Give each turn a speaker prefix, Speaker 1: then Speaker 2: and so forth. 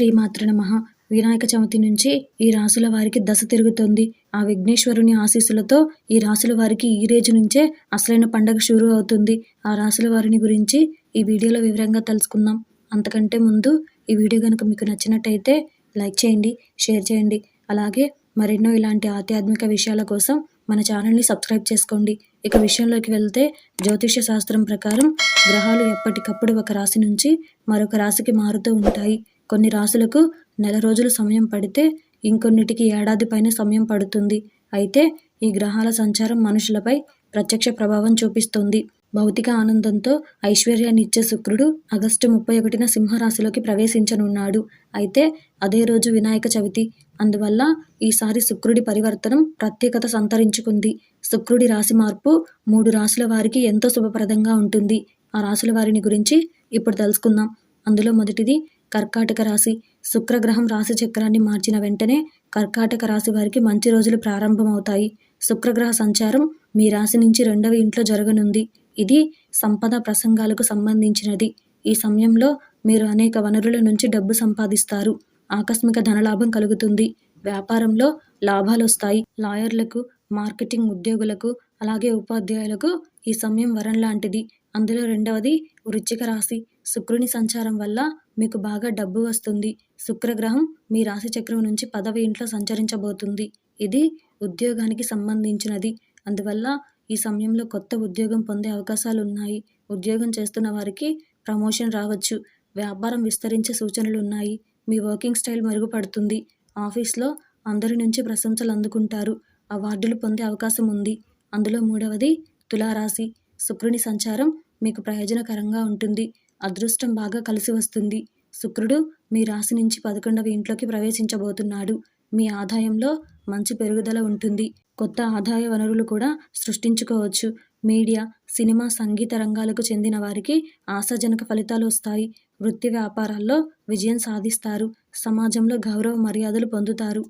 Speaker 1: శ్రీమాతృ నమః. వినాయక చవితి నుంచి ఈ రాసుల వారికి దశ తిరుగుతుంది. ఆ విఘ్నేశ్వరుని ఆశీస్సులతో ఈ రాసుల వారికి ఈ రోజు నుంచే అసలైన పండగ షురు అవుతుంది. ఆ రాసుల వారిని గురించి ఈ వీడియోలో వివరంగా తెలుసుకుందాం. అంతకంటే ముందు ఈ వీడియో కనుక మీకు నచ్చినట్టయితే లైక్ చేయండి షేర్ చేయండి. అలాగే మరెన్నో ఇలాంటి ఆధ్యాత్మిక విషయాల కోసం మన ఛానల్ని సబ్స్క్రైబ్ చేసుకోండి. ఇక విషయంలోకి వెళ్తే జ్యోతిష శాస్త్రం ప్రకారం గ్రహాలు ఎప్పటికప్పుడు ఒక రాశి నుంచి మరొక రాశికి మారుతూ ఉంటాయి. కొన్ని రాశులకు నెల రోజులు సమయం పడితే ఇంకొన్నిటికి ఏడాది పైన సమయం పడుతుంది. అయితే ఈ గ్రహాల సంచారం మనుషులపై ప్రత్యక్ష ప్రభావం చూపిస్తుంది. భౌతిక ఆనందంతో ఐశ్వర్యాన్నిచ్చే శుక్రుడు ఆగస్టు ముప్పై ఒకటిన సింహరాశిలోకి ప్రవేశించనున్నాడు. అయితే అదే రోజు వినాయక చవితి. అందువల్ల ఈసారి శుక్రుడి పరివర్తనం ప్రత్యేకత సంతరించుకుంది. శుక్రుడి రాశి మార్పు మూడు రాశుల వారికి ఎంతో శుభప్రదంగా ఉంటుంది. ఆ రాశుల వారిని గురించి ఇప్పుడు తెలుసుకుందాం. అందులో మొదటిది కర్కాటక రాశి. శుక్రగ్రహం రాశి చక్రాన్ని మార్చిన వెంటనే కర్కాటక రాశి వారికి మంచి రోజులు ప్రారంభమవుతాయి. శుక్రగ్రహ సంచారం మీ రాశి నుంచి రెండవ ఇంట్లో జరగనుంది. ఇది సంపద ప్రసంగాలకు సంబంధించినది. ఈ సమయంలో మీరు అనేక వనరుల నుంచి డబ్బు సంపాదిస్తారు. ఆకస్మిక ధనలాభం కలుగుతుంది. వ్యాపారంలో లాభాలు వస్తాయి. లాయర్లకు మార్కెటింగ్ ఉద్యోగులకు అలాగే ఉపాధ్యాయులకు ఈ సమయం వరం లాంటిది. అందులో రెండవది వృచ్చిక రాశి శుక్రుని సంచారం వల్ల మీకు బాగా డబ్బు వస్తుంది. శుక్రగ్రహం మీ రాశి చక్రం నుంచి పదవి ఇంట్లో సంచరించబోతుంది. ఇది ఉద్యోగానికి సంబంధించినది. అందువల్ల ఈ సమయంలో కొత్త ఉద్యోగం పొందే అవకాశాలు ఉన్నాయి. ఉద్యోగం చేస్తున్న వారికి ప్రమోషన్ రావచ్చు. వ్యాపారం విస్తరించే సూచనలు ఉన్నాయి. మీ వర్కింగ్ స్టైల్ మెరుగుపడుతుంది. ఆఫీస్లో అందరి నుంచి ప్రశంసలు అందుకుంటారు. అవార్డులు పొందే అవకాశం ఉంది. అందులో మూడవది తులారాశి. శుక్రుని సంచారం మీకు ప్రయోజనకరంగా ఉంటుంది. అదృష్టం బాగా కలిసి వస్తుంది. శుక్రుడు మీ రాశి నుంచి పదకొండవ ఇంట్లోకి ప్రవేశించబోతున్నాడు. మీ ఆదాయంలో మంచి పెరుగుదల ఉంటుంది. కొత్త ఆదాయ వనరులు కూడా సృష్టించుకోవచ్చు. మీడియా సినిమా సంగీత రంగాలకు చెందిన వారికి ఆశాజనక ఫలితాలు వస్తాయి. వృత్తి వ్యాపారాల్లో విజయం సాధిస్తారు. సమాజంలో గౌరవ మర్యాదలు పొందుతారు.